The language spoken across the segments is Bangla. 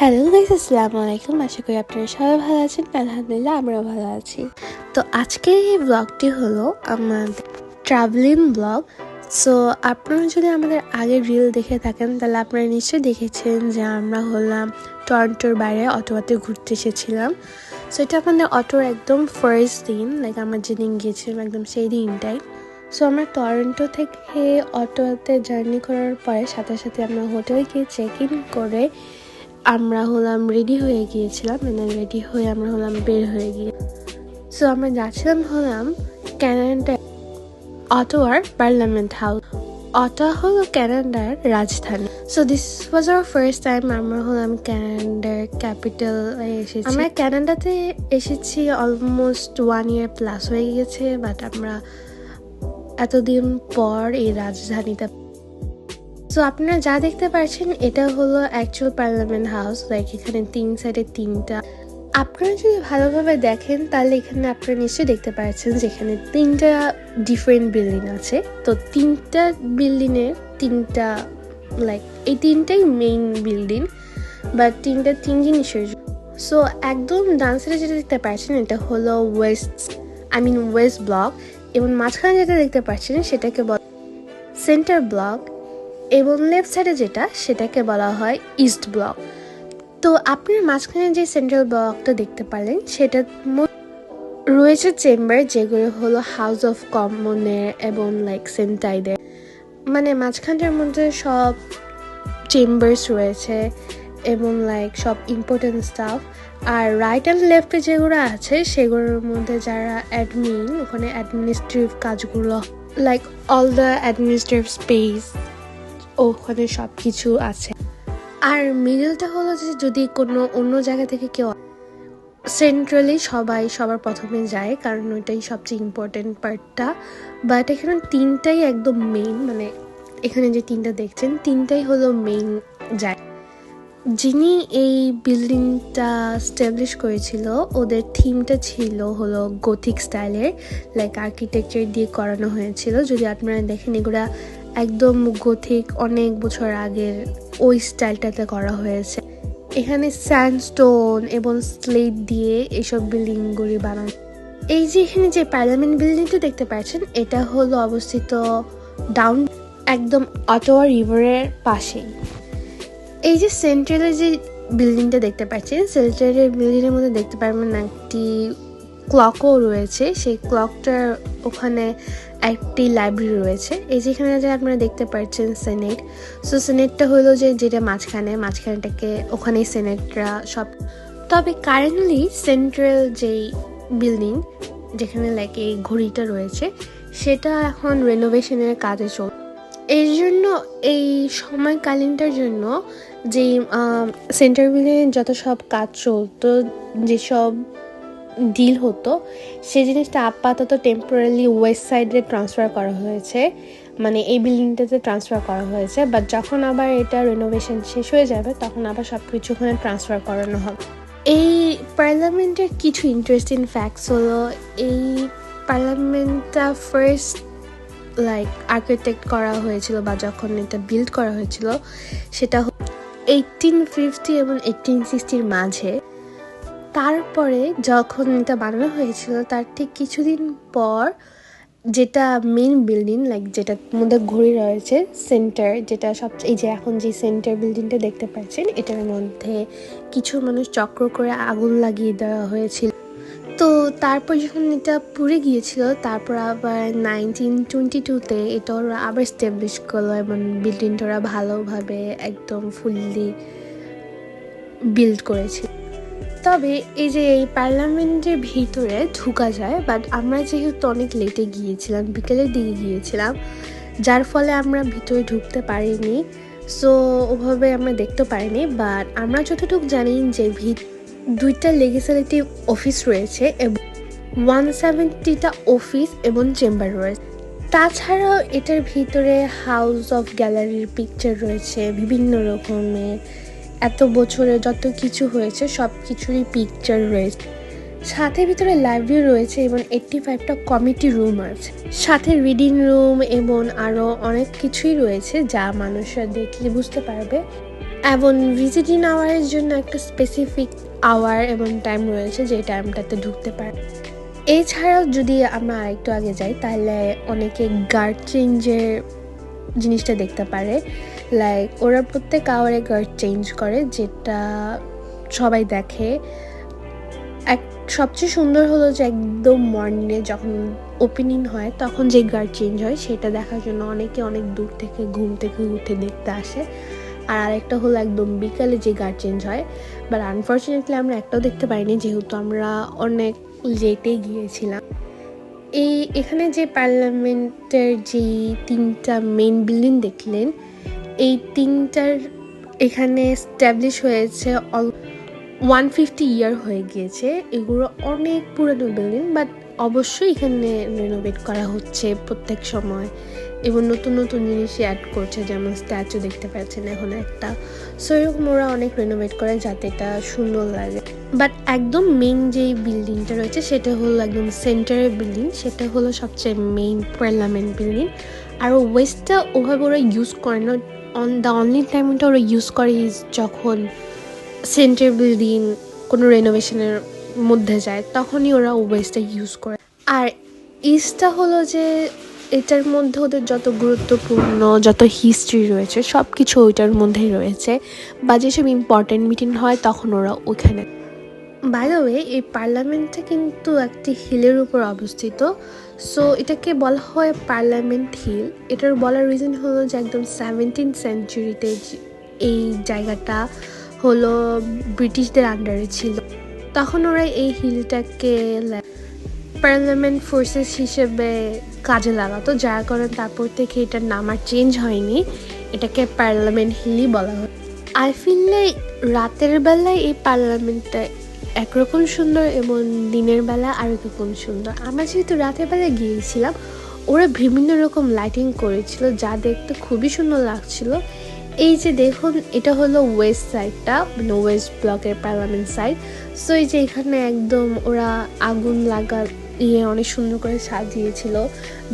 হ্যালো গাইস, আসসালামু আলাইকুম। আশা করি আপনারা সবাই ভালো আছেন। আলহামদুলিল্লাহ, আমরাও ভালো আছি। তো আজকে এই ব্লগটি হলো আমাদের ট্রাভেলিং ব্লগ সো আপনারা যদি আমাদের আগের রিল দেখে থাকেন, তাহলে আপনারা নিশ্চয়ই দেখেছেন যে আমরা হলাম টরন্টোর বাইরে অটোয়াতে ঘুরতে এসেছিলাম। সো এটা আমাদের অটোর একদম ফার্স্ট দিন লাইক আমরা যেদিন গিয়েছিলাম একদম সেই দিনটাই। সো আমরা টরন্টো থেকে অটোতে জার্নি করার পরে সাথে সাথে আমরা হোটেলে গিয়ে চেক ইন করে আমরা হলাম রেডি হয়ে গিয়েছিলাম মানে রেডি হয়ে আমরা হলাম বের হয়ে গিয়ে। সো আমরা যাচ্ছিলাম হলাম ক্যানাডা অটোয়ার পার্লামেন্ট হাউস অটা হলো ক্যানাডার রাজধানী। So this was our first time আমরা হলাম ক্যানাডার ক্যাপিটাল এসেছি। আমরা ক্যানাডাতে এসেছি অলমোস্ট ওয়ান ইয়ার প্লাস হয়ে গেছে বাট আমরা এতদিন পর এই রাজধানীতে সো আপনারা যা দেখতে পাচ্ছেন এটা হলো অ্যাকচুয়াল পার্লামেন্ট হাউস লাইক এখানে তিন সাইডে তিনটা। আপনারা যদি ভালোভাবে দেখেন, তাহলে এখানে আপনারা নিশ্চয়ই দেখতে পাচ্ছেন যেখানে তিনটা ডিফারেন্ট বিল্ডিং আছে। তো তিনটা বিল্ডিংয়ের তিনটা লাইক এই তিনটাই মেইন বিল্ডিং বা তিনটা তিন জিনিসের সো একদম ডান সাইডে যেটা দেখতে পাচ্ছেন এটা হলো west I mean west block এবং মাঝখানে যেটা দেখতে পাচ্ছেন সেটাকে বল সেন্টার ব্লক এবং লেফট সাইডে যেটা, সেটাকে বলা হয় ইস্ট ব্লক তো আপনার মাঝখানে যে সেন্ট্রাল ব্লকটা দেখতে পারেন সেটা রয়েছে চেম্বার যেগুলো হলো হাউস অফ কমনের এবং লাইক সেন্টাইডের মানে মাঝখানটার মধ্যে সব চেম্বার্স রয়েছে এবং লাইক সব ইম্পর্টেন্ট স্টাফ আর রাইট অ্যান্ড লেফটে যেগুলো আছে, সেগুলোর মধ্যে যারা অ্যাডমিন ওখানে অ্যাডমিনিস্ট্রেটিভ কাজগুলো like all the administrative space ওখানে সব কিছু আছে। আর মিডলটা হলো যে যদি কোনো অন্য জায়গা থেকে কেউ সেন্ট্রালি সবাই সবার প্রথমে যায়, কারণ ওইটাই সবচেয়ে ইম্পর্টেন্ট পার্টটা বাট এখানে তিনটাই একদম মেইন মানে এখানে যে তিনটা দেখছেন, তিনটাই হলো মেইন যায়। যিনি এই বিল্ডিংটা স্টাবলিশ করেছিল, ওদের থিমটা ছিল হলো গথিক স্টাইলের লাইক আর্কিটেকচার দিয়ে করানো হয়েছিল। যদি আপনারা দেখেন, এগুলা একদম গথিক অনেক বছর আগের ওই স্টাইলটাতে করা হয়েছে। এখানে স্যান্ডস্টোন এবং স্লেট দিয়ে এসব বিল্ডিংগুলি বানানো। এই যে এখানে যে পার্লামেন্ট বিল্ডিংটা দেখতে পাচ্ছেন, এটা হলো অবস্থিত ডাউন একদম অটোয়া রিভারের পাশেই। এই যে সেন্ট্রালের যে বিল্ডিংটা দেখতে পাচ্ছেন, সেন্ট্রালের বিল্ডিংয়ের মধ্যে দেখতে পারবেন একটি ক্লকও রয়েছে। সেই ক্লকটার ওখানে একটি লাইব্রেরি রয়েছে। এই যেখানে যে আপনারা দেখতে পাচ্ছেন সেনেট সো সেনেটটা হলো যে যেটা মাঝখানে, মাঝখানেটাকে ওখানেই সেনেটরা সব তবে কারেন্টলি সেন্ট্রাল যেই বিল্ডিং যেখানে লাইক এই ঘড়িটা রয়েছে, সেটা এখন রেনোভেশনের কাজে চল এই জন্য এই সময়কালীনটার জন্য যেই সেন্টার বিল্ডিং যত সব কাজ চলতো, যেসব ডিল হতো, সেই জিনিসটা আপাতত টেম্পোরারি ওয়েস্ট সাইডে ট্রান্সফার করা হয়েছে। মানে এই বিল্ডিংটাতে ট্রান্সফার করা হয়েছে বাট যখন আবার এটা রেনোভেশন শেষ হয়ে যাবে, তখন আবার সব কিছু ওখানে ট্রান্সফার করানো হবে। এই পার্লামেন্টের কিছু ইন্টারেস্টিং ফ্যাক্টস হলো, এই পার্লামেন্টটা ফার্স্ট লাইক আর্কিটেক্ট করা হয়েছিল বা যখন এটা বিল্ড করা হয়েছিল, সেটা এইটিন ফিফটি এবং এইটিন সিক্সটির মাঝে। তারপরে যখন এটা বানানো হয়েছিল, তার ঠিক কিছুদিন পর যেটা মেন বিল্ডিং লাইক যেটার মধ্যে ঘড়ি রয়েছে সেন্টার যেটা সবচেয়ে এই যে এখন যে সেন্টার বিল্ডিংটা দেখতে পাচ্ছেন, এটার মধ্যে কিছু মানুষ চক্র করে আগুন লাগিয়ে দেওয়া হয়েছিল। তো তারপর যখন এটা পুড়ে গিয়েছিল, তারপর আবার নাইনটিন টোয়েন্টি টুতে এটা ওরা আবার স্টেবলিশ করল, এবং বিল্ডিংটা ওরা ভালোভাবে একদম ফুললি বিল্ড করেছিল। তবে এই যে এই পার্লামেন্টের ভিতরে ঢুকা যায় বাট আমরা যেহেতু অনেক লেটে গিয়েছিলাম, বিকেলের দিকে গিয়েছিলাম, যার ফলে আমরা ভিতরে ঢুকতে পারিনি। সো ওভাবে আমরা দেখতে পারিনি বাট আমরা যতটুকু জানি যে ভি দুইটা লেজিসলেটিভ অফিস রয়েছে এবং ওয়ান সেভেন্টিটা অফিস এবং চেম্বার রয়েছে। তাছাড়াও এটার ভিতরে হাউস অফ গ্যালারির পিকচার রয়েছে, বিভিন্ন রকমের। এত বছরে যত কিছু হয়েছে, সব কিছুরই পিকচার রয়েছে। সাথে ভিতরে লাইব্রেরি রয়েছে এবং এইটটি ফাইভটা কমিটি রুম আছে। সাথে রিডিং রুম এবং আরও অনেক কিছুই রয়েছে যা মানুষরা দেখলে বুঝতে পারবে। এবং ভিজিটিং আওয়ারের জন্য একটা স্পেসিফিক আওয়ার এবং টাইম রয়েছে যে টাইমটাতে ঢুকতে পারে। এছাড়াও যদি আমরা আরেকটু আগে যাই, তাহলে অনেকে গার্ড চেঞ্জের জিনিসটা দেখতে পারে। লাইক ওরা প্রত্যেক আওয়ারে গার্ড চেঞ্জ করে, যেটা সবাই দেখে। এক, সবচেয়ে সুন্দর হলো যে একদম মর্নিংয়ে যখন ওপেনিং হয়, তখন যে গার্ড চেঞ্জ হয়, সেটা দেখার জন্য অনেকে অনেক দূর থেকে, ঘুম থেকে উঠে দেখতে আসে। আর আরেকটা হলো একদম বিকালে যে গার্ড চেঞ্জ হয়। বাট আনফর্চুনেটলি আমরা একটাও দেখতে পাইনি, যেহেতু আমরা অনেক লেটে গিয়েছিলাম। এই, এখানে যে পার্লামেন্টের যে তিনটা মেন বিল্ডিং দেখলেন এই তিনটার এখানে স্ট্যাবলিশ হয়েছে অল ওয়ান ফিফটি ইয়ার হয়ে গিয়েছে। এগুলো অনেক পুরনো বিল্ডিং বাট অবশ্যই এখানে রেনোভেট করা হচ্ছে প্রত্যেক সময়। এবং নতুন নতুন জিনিস অ্যাড করছে, যেমন স্ট্যাচু দেখতে পাচ্ছেন এখন একটা। সো এরকম ওরা অনেক রেনোভেট করে যাতে এটা সুন্দর লাগে। বাট একদম মেইন যে বিল্ডিংটা রয়েছে, সেটা হলো একদম সেন্টারের বিল্ডিং সেটা হলো সবচেয়ে মেইন পার্লামেন্ট বিল্ডিং আর ওয়েস্টটা ওভাবে ওরা ইউজ করে না। অন দ্য অনলি টাইম ওটা ওরা ইউজ করে ইজ যখন সেন্টার বিল্ডিং কোনো রেনোভেশনের মধ্যে যায়, তখনই ওরা ওয়েস্টটা ইউজ করে। আর ইস্টটা হলো যে এটার মধ্যে ওদের যত গুরুত্বপূর্ণ, যত হিস্ট্রি রয়েছে সব কিছু ওইটার মধ্যেই রয়েছে। বা যেসব ইম্পর্টেন্ট মিটিং হয়, তখন ওরা ওখানে বাই এই পার্লামেন্টটা কিন্তু একটি হিলের উপর অবস্থিত। সো এটাকে বলা হয় পার্লামেন্ট হিল। এটার বলার রিজন হলো যে একদম সেভেন্টিন সেঞ্চুরিতে এই জায়গাটা হলো ব্রিটিশদের আন্ডারে ছিল। তখন ওরা এই হিলটাকে পার্লামেন্ট ফোর্সেস হিসেবে কাজে লাগাতো। যার কারণে তারপর থেকে এটার নাম আর চেঞ্জ হয়নি। এটাকে পার্লামেন্ট হিলই বলা হয়। আই ফিল রাতের বেলায় এই পার্লামেন্টটা একরকম সুন্দর এবং দিনের বেলা আর রকম সুন্দর। আমরা যেহেতু রাতের বেলা গিয়েছিলাম, ওরা বিভিন্ন রকম লাইটিং করেছিল যা দেখতে খুবই সুন্দর লাগছিল। এই যে দেখুন, এটা হলো ওয়েস্ট সাইডটা মানে ওয়েস্ট ব্লকের পার্লামেন্ট সাইড সো এই যে এখানে একদম ওরা আগুন লাগা ইয়ে অনেক সুন্দর করে সাজিয়েছিল,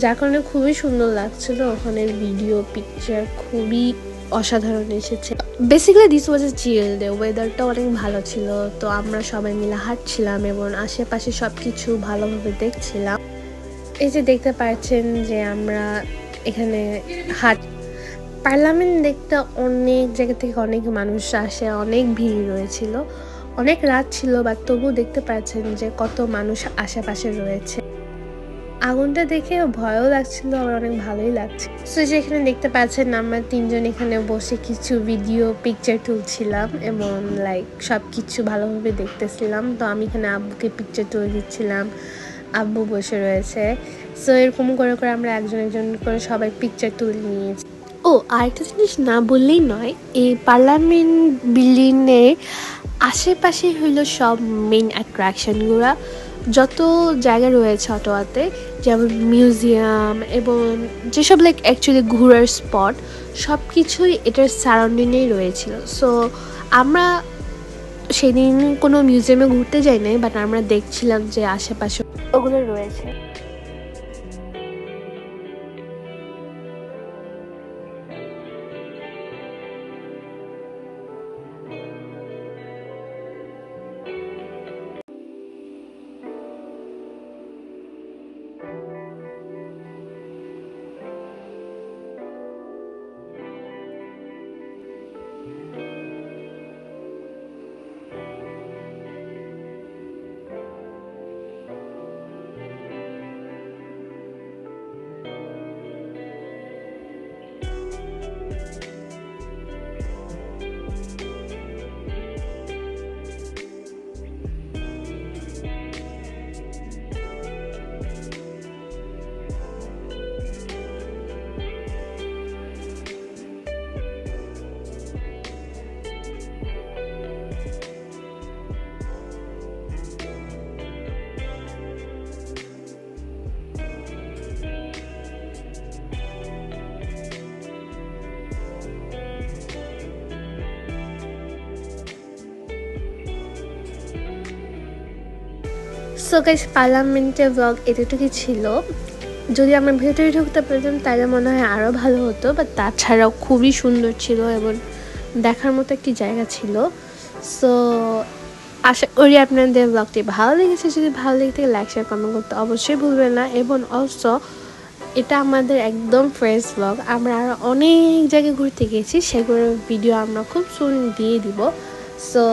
যার কারণে খুবই সুন্দর লাগছিল। ওখানের ভিডিও পিকচার খুবই অসাধারণ এসেছে। Basically this was a chill day ওয়েদারটা অনেক ভালো ছিল, তো আমরা সবাই মিলে হাঁটছিলাম এবং আশেপাশে সব কিছু ভালোভাবে দেখছিলাম। এই যে দেখতে পাচ্ছেন যে আমরা এখানে হাট, পার্লামেন্ট দেখতে অনেক জায়গা থেকে অনেক মানুষ আসে, অনেক ভিড় রয়েছিল, অনেক রাত ছিল বা তবু দেখতে পাচ্ছেন যে কত মানুষ আশেপাশে রয়েছে। আগুনটা দেখে ভয়ও লাগছিল আমার অনেক ভালোই লাগছে। সো যে এখানে দেখতে পাচ্ছেন, আমরা তিনজন এখানে বসে কিছু ভিডিও পিকচার তুলছিলাম এবং লাইক সব কিছু ভালোভাবে দেখতেছিলাম। তো আমি এখানে আব্বুকে পিকচার তুলে দিচ্ছিলাম। আব্বু বসে রয়েছে। সো এরকম করে করে আমরা একজন একজন করে সবাই পিকচার তুলে নিয়েছি। ও, আরেকটা জিনিস না বললেই নয়, এই পার্লামেন্ট বিল্ডিংয়ের আশেপাশে হইল সব মেইন অ্যাট্রাকশনগুলো যত জায়গা রয়েছে অটোয়াতে, যেমন মিউজিয়াম এবং যেসব লাইক অ্যাকচুয়ালি ঘুরার স্পট সব কিছুই এটার সারাউন্ডিংয়েই রয়েছিল। সো আমরা সেদিন কোনো মিউজিয়ামে ঘুরতে যাই নাই বাট আমরা দেখছিলাম যে আশেপাশে ওগুলো রয়েছে। সো গাইস পার্লামেন্টের ব্লগ এতটুকুই ছিল? যদি আমরা ভেতরে ঢুকতে পারতাম, তাহলে মনে হয় আরও ভালো হতো বা তাছাড়াও খুবই সুন্দর ছিল এবং দেখার মতো একটি জায়গা ছিল। সো আশা করি আপনাদের ব্লগটি ভালো লেগেছে। যদি ভালো লেগে থাকে লাইক শেয়ার কমেন্ট করতে অবশ্যই ভুলবেন না। এবং অলসো এটা আমাদের একদম ফ্রেশ ব্লগ আমরা আরও অনেক জায়গায় ঘুরতে গেছি সেগুলোর ভিডিও আমরা খুব সুন দিয়ে দিব। সো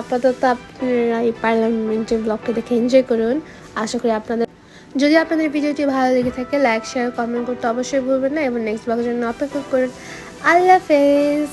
আপাতত আপনারা এই পার্লামেন্টের ব্লগটা দেখে এনজয় করুন। আশা করি আপনাদের যদি আপনাদের ভিডিওটি ভালো লেগে থাকে লাইক শেয়ার কমেন্ট করতে অবশ্যই ভুলবেন না। এবং নেক্সট ব্লগের জন্য অপেক্ষা করুন। আল্লাহ হাফেজ!